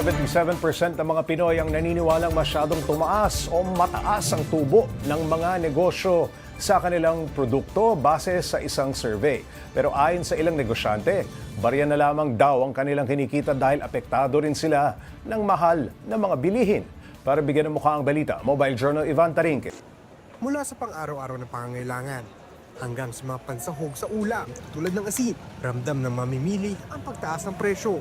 77% ng mga Pinoy ang naniniwalang masyadong tumaas o mataas ang tubo ng mga negosyo sa kanilang produkto base sa isang survey. Pero ayon sa ilang negosyante, barya na lamang daw ang kanilang kinikita dahil apektado rin sila ng mahal na mga bilihin. Para bigyan ng mukha ang balita, Mobile Journal Ivan Tarinque. Mula sa pang-araw-araw na pangangailangan hanggang sa mga pansahog sa ulam tulad ng asin, ramdam ng mamimili ang pagtaas ng presyo.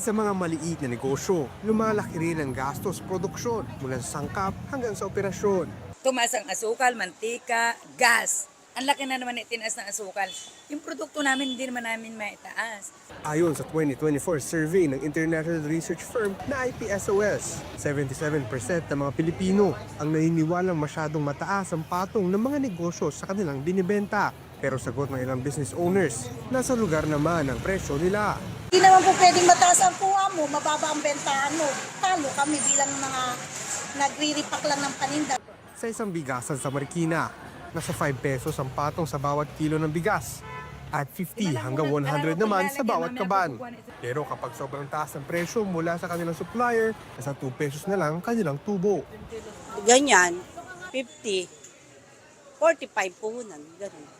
Sa mga maliit na negosyo, lumalaki rin ang gastos produksyon mula sa sangkap hanggang sa operasyon. Tumaas ang asukal, mantika, gas. Ang laki na naman itinaas ng asukal. Yung produkto namin, hindi naman namin maitaas. Ayon sa 2024 survey ng international research firm na IPSOS, 77% ng mga Pilipino ang naniniwalang masyadong mataas ang patong ng mga negosyo sa kanilang binibenta. Pero sagot ng ilang business owners, nasa lugar naman ang presyo nila. Hindi naman po pwedeng mataas ang kuha mo, mababa ang bentahan mo. Talo kami bilang mga nagre-repack lang ng paninda. Sa isang bigasan sa Marikina, nasa 5 pesos ang patong sa bawat kilo ng bigas at 50 hanggang 100 naman sa bawat kaban. Pero kapag sobrang taas ang presyo mula sa kanilang supplier, nasa 2 pesos na lang ang kanilang tubo. ganyan, 50, 45 puhunan, ganun.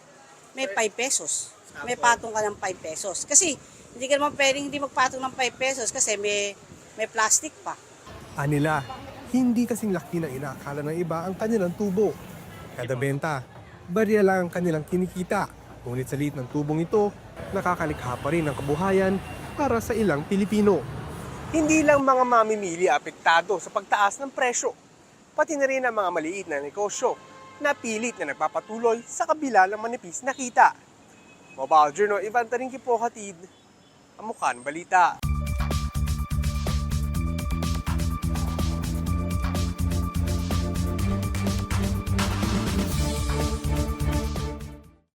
May 5 pesos. May patong ka ng 5 pesos. Kasi hindi ka naman pwedeng hindi magpatong ng 5 pesos kasi may may plastic pa. Anila, hindi kasing laki na inaakala ng iba ang kanilang tubo. Kada benta, barya lang ang kanilang kinikita. Ngunit sa liit ng tubong ito, nakakalikha pa rin ang kabuhayan para sa ilang Pilipino. Hindi lang mga mamimili apektado sa pagtaas ng presyo, pati na rin ang mga maliit na negosyo na pilit na nagpapatuloy sa kabila ng manipis na kita. Mobile Journal, Ivan Taringki po hatid, ang mukha balita.